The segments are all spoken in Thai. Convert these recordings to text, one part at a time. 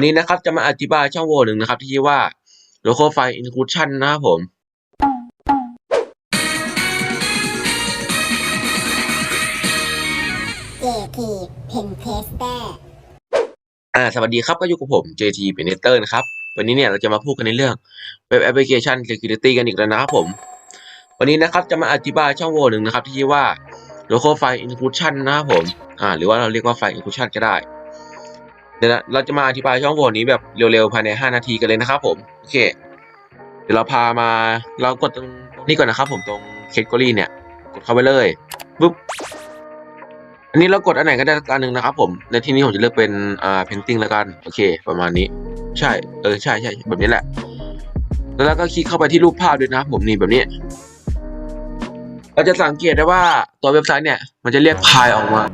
วันนี้นะครับจะมาอธิบายช่องโหว่หนึ่งนะครับ ที่ชื่อว่า local file inclusion นะครับผม JT Pen Tester อ่าสวัสดีครับก็อยู่กับผม JT p e n e t e r นะครับ วันนี้เนี่ยเราจะมาพูดกันในเรื่อง Web Application Security กันอีกแล้วนะครับผม วันนี้นะครับจะมาอธิบายช่องโหว่หนึ่งนะครับ ที่ชื่อว่า local file inclusion นะครับผม อ่า หรือว่าเราเรียกว่า file inclusion ก็ได้ เดี๋ยวเราจะมาอธิบายช่องโหว่นี้แบบเร็วๆภายใน 5 นาทีกันเลยนะครับผมโอเค เดี๋ยวเราพามาเรากดตรงนี้ก่อนนะครับ ผมตรง category เนี่ย กดเข้าไปเลยปุ๊บอันนี้เรากดอันไหนก็ได้กอันหนึ่งนะครับ ผมในที่นี้ผมจะเลือกเป็นอ่า painting แล้วกันโอเค ประมาณนี้ ใช่เออใช่ใช่แบบนี้แหละ แล้วเราก็คลิกเข้าไปที่รูปภาพด้วยนะครับผมนี่แบบนี้เราจะสังเกตได้ว่าตัวเว็บไซต์เนี่ย มันจะเรียกไฟล์ออกมา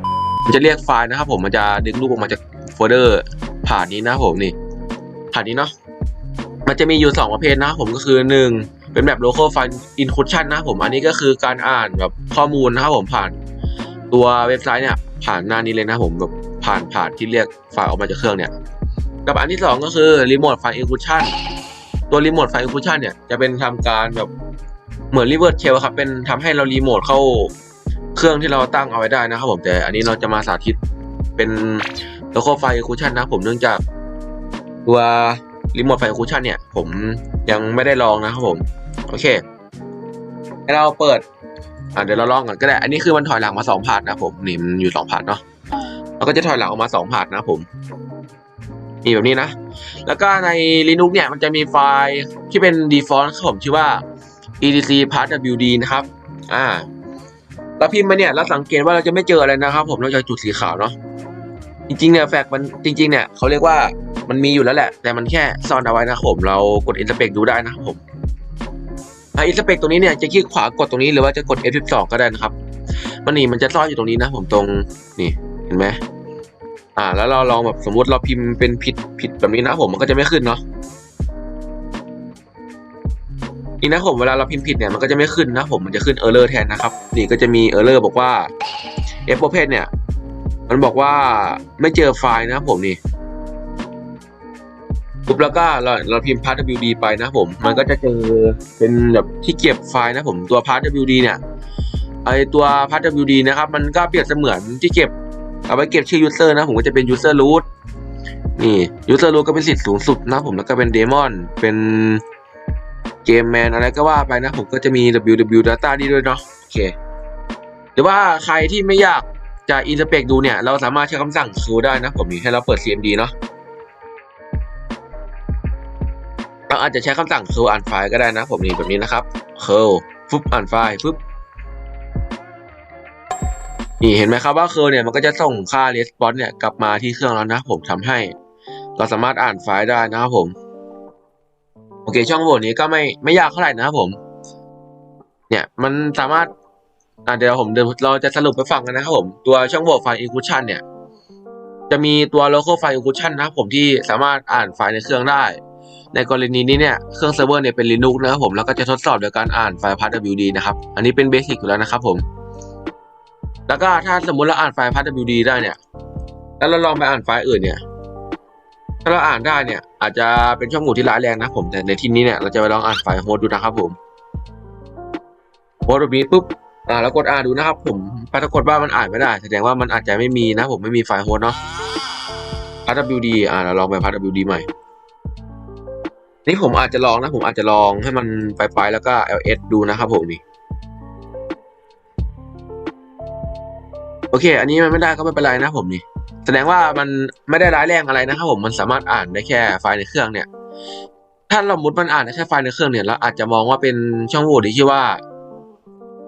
จะเรียกไฟล์นะครับผมมันจะดึงรูปออกมาจากโฟลเดอร์ผ่านนี้นะผมนี่ ผ่านนี้เนาะมันจะมีอยู่ 2 ประเภทนะผมก็คือ 1 เป็นแบบ local file inclusion นะผมอันนี้ก็คือการอ่านแบบข้อมูลนะครับผมผ่านตัวเว็บไซต์เนี่ยผ่านหน้านี้เลยนะผมแบบผ่านผ่านที่เรียกไฟล์ออกมาจากเครื่องเนี่ยกับอันที่สองก็คือ remote file inclusion ตัว remote file inclusion เนี่ยจะเป็นทำการแบบเหมือน reverse shell ครับเป็นทำให้เรารีโมทเข้า เครื่องที่เราตั้งเอาไว้ได้นะครับผมแต่อันนี้เราจะมาสาธิตเป็น local file inclusion นะผมเนื่องจากตัว remote file inclusion เนี่ย ผมยังไม่ได้ลองนะครับผม โอเคให้เราเปิดอะเดี๋ยวเราลองกันก็ได้ อันนี้คือมันถอยหลังมาสองพาร์ทนะผมนี่มันอยู่สองพาร์ทเนาะเราก็จะถอยหลังออกมาสองพาร์ทนะผมนี่แบบนี้นะ แล้วก็ใน Linux เนี่ยมันจะมีไฟล์ที่เป็น default ครับผมชื่อว่า etc pathwd นะครับ อ่า เราพิมพ์มาเนี่ยเราสังเกตว่าเราจะไม่เจออะไรนะครับผมนอกจากจุดสีขาวเนาะจริงๆเนี่ยแฟกมันจริง ๆ เนี่ยเขาเรียกว่ามันมีอยู่แล้วแหละ แต่มันแค่ซ่อนเอาไว้นะครับผม เรากด inspect ดูได้นะครับผมอ่าอินสเปกตรงนี้เนี่ยจะคลิกขวากดตรงนี้หรือว่าจะกด F12 ก็ได้นะครับ มันนี่มันจะซ่อนอยู่ตรงนี้นะผมตรงนี่เห็นไหมอ่า แล้วเราลองแบบสมมติเราพิมพ์เป็นผิดผิดแบบนี้นะผมมันก็จะไม่ขึ้นเนาะ นี่นะผมเวลาเราพิมพ์ผิดเนี่ยมันก็จะไม่ขึ้นนะผมมันจะขึ้น error แทนนะครับนี่ก็จะมี error บอกว่า f open เนี่ยมันบอกว่าไม่เจอไฟล์นะผมนี่ปุ๊บแล้วก็เราเราพิมพ์ pathwd ไปนะผม มันก็จะเจอเป็นแบบที่เก็บไฟล์นะผมตัว pathwd เนี่ยไอตัว pathwd นะครับ มันก็เปรียบเสมือนที่เก็บเอาไว้เก็บชื่อ user นะผมก็จะเป็น user root นี่ user root ก็เป็นสิทธิ์สูงสุดนะผมแล้วก็เป็น daemon เป็น เกมแมนอะไรก็ว่าไปนะ ผมก็จะมี ww data นี่ด้วยเนาะโอเคหรือว่าใครที่ไม่อยากจะ inspect ดูเนี่ย เราสามารถใช้คำสั่ง curl ได้นะ ผมนี่ให้เราเปิด cmd เนาะเราอาจจะใช้คำสั่ง curl อ่านไฟล์ก็ได้นะ ผมนี่แบบนี้นะครับ curl ฟึบอ่านไฟล์ฟึบนี่เห็นไหมครับว่า curl เนี่ยมันก็จะส่งค่า response เนี่ยกลับมาที่เครื่องแล้วนะ ผมทำให้ เราสามารถอ่านไฟล์ได้นะครับผม โอเค ช่องโหว่นี้ก็ไม่ไม่ยากเท่าไหร่นะครับผม เนี่ยมันสามารถอ่าเดี๋ยวผมเดี๋ยวเราจะสรุปไปฟังกันนะครับผม ตัวช่องโหว่ไฟล์ inclusion เนี่ย จะมีตัว local file inclusion นะครับผมที่สามารถอ่านไฟล์ในเครื่องได้ ในกรณีนี้เนี่ยเครื่องเซิร์ฟเวอร์เนี่ยเป็น Linux นะครับผมแล้วก็จะทดสอบโดยการอ่านไฟล์ pwd นะครับ อันนี้เป็นเบสิกอยู่แล้วนะครับผม แล้วก็ถ้าสมมุติเราอ่านไฟล์ pwd ได้เนี่ย แล้วเราลองไปอ่านไฟล์อื่นเนี่ย ถ้าเราอ่านได้เนี่ย อาจจะเป็นช่องโหว่ที่ร้ายแรงนะผมแต่ในที่นี้เนี่ยเราจะไปลองอ่านไฟล์โฮสดูนะครับผมโฮสต์แบบนี้ปุ๊บอ่าแล้วกดอ่านดูนะครับ ผมปรากฏว่ามันอ่านไม่ได้ แสดงว่ามันอาจจะไม่มีนะผมไม่มีไฟล์โฮสเนาะ pathwd อ่าเราลองไป pathwd ใหม่ นี่ผมอาจจะลองนะ ผมอาจจะลองให้มันไปไปๆแล้วก็ ls ดูนะครับผมนี่โอเค อันนี้มันไม่ได้ก็ไม่เป็นไรนะผมนี่ แสดงว่ามันไม่ได้ร้ายแรงอะไรนะครับผมมันสามารถอ่านได้แค่ไฟล์ในเครื่องเนี่ย ถ้าเรามุดมันอ่านได้แค่ไฟล์ในเครื่องเนี่ยเราอาจจะมองว่าเป็นช่องโหว่ที่ชื่อว่า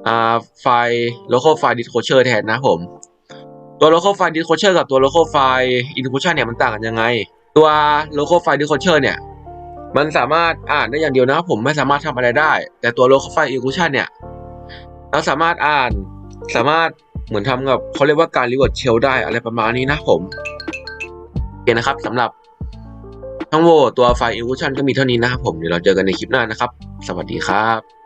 อ่าไฟล์ local file disclosure แทนนะผม ตัว local file disclosure กับตัว local file inclusion เนี่ยมันต่างกันยังไง ตัว local file disclosure เนี่ย มันสามารถอ่านได้อย่างเดียวนะครับผมไม่สามารถทำอะไรได้ แต่ตัว local file inclusion เนี่ย เราสามารถอ่านสามารถ เหมือนทำกับเขาเรียกว่าการรีเวิร์ดเชลได้อะไรประมาณนี้นะผมโอเคนะครับสำหรับทั้งโวตัวไฟล์ inclusion ก็มีเท่านี้นะครับผมเดี๋ยวเราเจอกันในคลิปหน้านะครับ สวัสดีครับ